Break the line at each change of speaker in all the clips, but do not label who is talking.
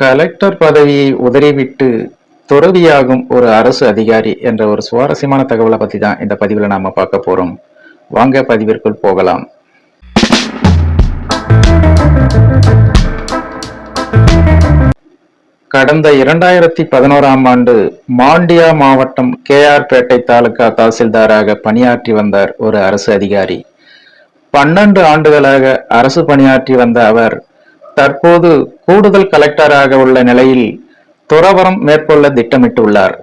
Collector பதவியை உதறிவிட்டு துறவியாகும் ஒரு அரசு அதிகாரி என்ற ஒரு சுவாரஸ்யமான தகவலை பத்தி தான் இந்த பதிவுல நாம பார்க்க போறோம். வாங்க பதிவிற்குள் போகலாம். கடந்த இரண்டாயிரத்தி பதினோராம் ஆண்டு மாண்டியா மாவட்டம் கேஆர்பேட்டை தாலுகா தாசில்தாராக பணியாற்றி வந்தார் ஒரு அரசு அதிகாரி. பன்னெண்டு ஆண்டுகளாக அரசு பணியாற்றி வந்த அவர் தற்போது கூடுதல் கலெக்டராக உள்ள நிலையில் துறவரம் மேற்கொள்ள திட்டமிட்டுள்ளார்.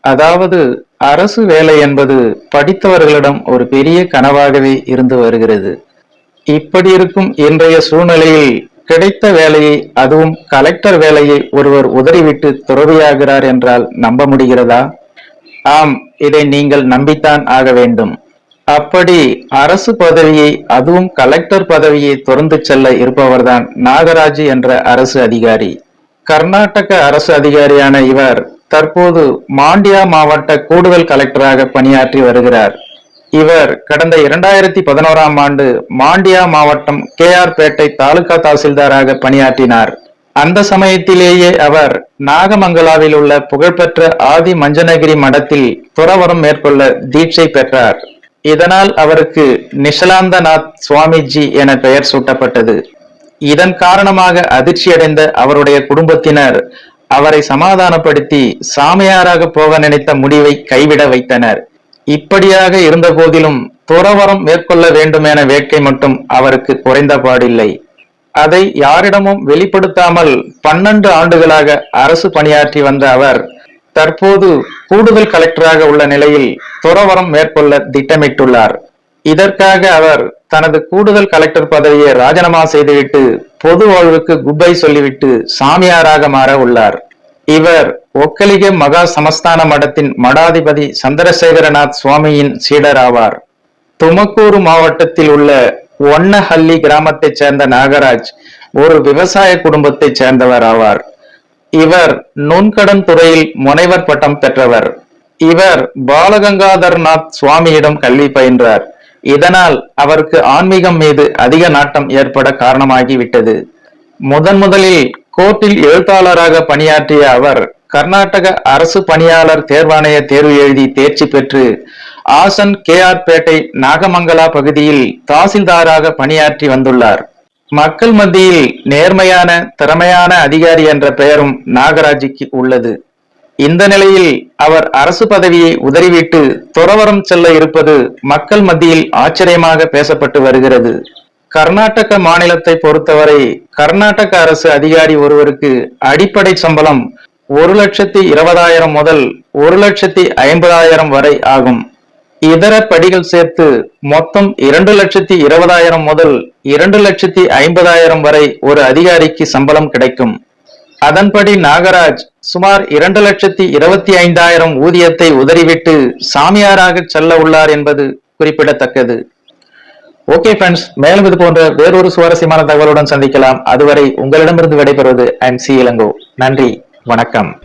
அதாவது அரசு வேலை என்பது படித்தவர்களிடம் ஒரு பெரிய கனவாகவே இருந்து வருகிறது. இப்படி இருக்கும் இன்றைய சூழ்நிலையில் கிடைத்த வேலையை அதுவும் கலெக்டர் வேலையை ஒருவர் உதறிவிட்டு துறவியாகிறார் என்றால் நம்ப முடிகிறதா? ஆம் இதை நீங்கள் நம்பித்தான் ஆக வேண்டும். அப்படி அரசு பதவியை அதுவும் கலெக்டர் பதவியை துறந்து செல்ல இருப்பவர்தான் நாகராஜ் என்ற அரசு அதிகாரி. கர்நாடக அரசு அதிகாரியான இவர் தற்போது மாண்டியா மாவட்ட கூடுதல் கலெக்டராக பணியாற்றி வருகிறார். இவர் கடந்த இரண்டாயிரத்தி பதினோராம் ஆண்டு மாண்டியா மாவட்டம் கே ஆர்பேட்டை தாலுகா தாசில்தாராக பணியாற்றினார். அந்த சமயத்திலேயே அவர் நாகமங்கலாவில் உள்ள புகழ்பெற்ற ஆதி மஞ்சனகிரி மடத்தில் துறவரம் மேற்கொள்ள தீட்சை பெற்றார். இதனால் அவருக்கு நிஷலாந்தநாத் சுவாமிஜி என பெயர் சூட்டப்பட்டது. இதன் காரணமாக அதிர்ச்சியடைந்த அவருடைய குடும்பத்தினர் அவரை சமாதானப்படுத்தி சாமியாராக போக நினைத்த முடிவை கைவிட வைத்தனர். இப்படியாக இருந்த போதிலும் துறவரம் மேற்கொள்ள வேண்டும் என வேட்கை மட்டும் அவருக்கு குறைந்த பாடில்லை. அதை யாரிடமும் வெளிப்படுத்தாமல் பன்னெண்டு ஆண்டுகளாக அரசு பணியாற்றி வந்த அவர் தற்போது கூடுதல் கலெக்டராக உள்ள நிலையில் துறவரம் மேற்கொள்ள திட்டமிட்டுள்ளார். இதற்காக அவர் தனது கூடுதல் கலெக்டர் பதவியை ராஜினாமா செய்துவிட்டு பொது வாழ்வுக்கு குட்பை சொல்லிவிட்டு சாமியாராக மாற உள்ளார். இவர் ஒக்கலிக மகா சமஸ்தான மடத்தின் மடாதிபதி சந்திரசேகரநாத் சுவாமியின் சீடர் ஆவார். துமக்கூரு மாவட்டத்தில் உள்ள ஒன்னஹள்ளி கிராமத்தைச் சேர்ந்த நாகராஜ் ஒரு விவசாய குடும்பத்தைச் சேர்ந்தவர் ஆவார். இவர் நுண்கடன் துறையில் முனைவர் பட்டம் பெற்றவர். இவர் பாலகங்காதர்நாத் சுவாமியிடம் கல்வி பயின்றார். இதனால் அவருக்கு ஆன்மீகம் மீது அதிக நாட்டம் ஏற்பட காரணமாகிவிட்டது. முதன் முதலில் கோர்ட்டில் எழுத்தாளராக பணியாற்றிய அவர் கர்நாடக அரசு பணியாளர் தேர்வாணைய தேர்வு எழுதி தேர்ச்சி பெற்று ஆசன் கே ஆர் பேட்டை நாகமங்கலா பகுதியில் தாசில்தாராக பணியாற்றி வந்துள்ளார். மக்கள் மத்தியில் நேர்மையான திறமையான அதிகாரி என்ற பெயரும் நாகராஜுக்கு உள்ளது. இந்த நிலையில் அவர் அரசு பதவியை உதறிவிட்டு துறவரம் செல்ல இருப்பது மக்கள் மத்தியில் ஆச்சரியமாக பேசப்பட்டு வருகிறது. கர்நாடக மாநிலத்தை பொறுத்தவரை கர்நாடக அரசு அதிகாரி ஒருவருக்கு அடிப்படை சம்பளம் ஒரு லட்சத்தி இருபதாயிரம் முதல் ஒரு லட்சத்தி ஐம்பதாயிரம் வரை ஆகும். இதர படிகள் சேர்த்து மொத்தம் இரண்டு லட்சத்தி இருபதாயிரம் முதல் இரண்டு லட்சத்தி ஐம்பதாயிரம் வரை ஒரு அதிகாரிக்கு சம்பளம் கிடைக்கும். அதன்படி நாகராஜ் சுமார் இரண்டு லட்சத்தி இருபத்தி ஐந்தாயிரம் ஊதியத்தை உதறிவிட்டு சாமியாராக செல்ல உள்ளார் என்பது குறிப்பிடத்தக்கது. ஓகே ஃப்ரெண்ட்ஸ் மேலும் இது போன்ற வேறொரு சுவாரஸ்யமான தகவலுடன் சந்திக்கலாம். அதுவரை உங்களிடமிருந்து விடைபெறுவது ஐம் சி இளங்கோ. நன்றி வணக்கம்.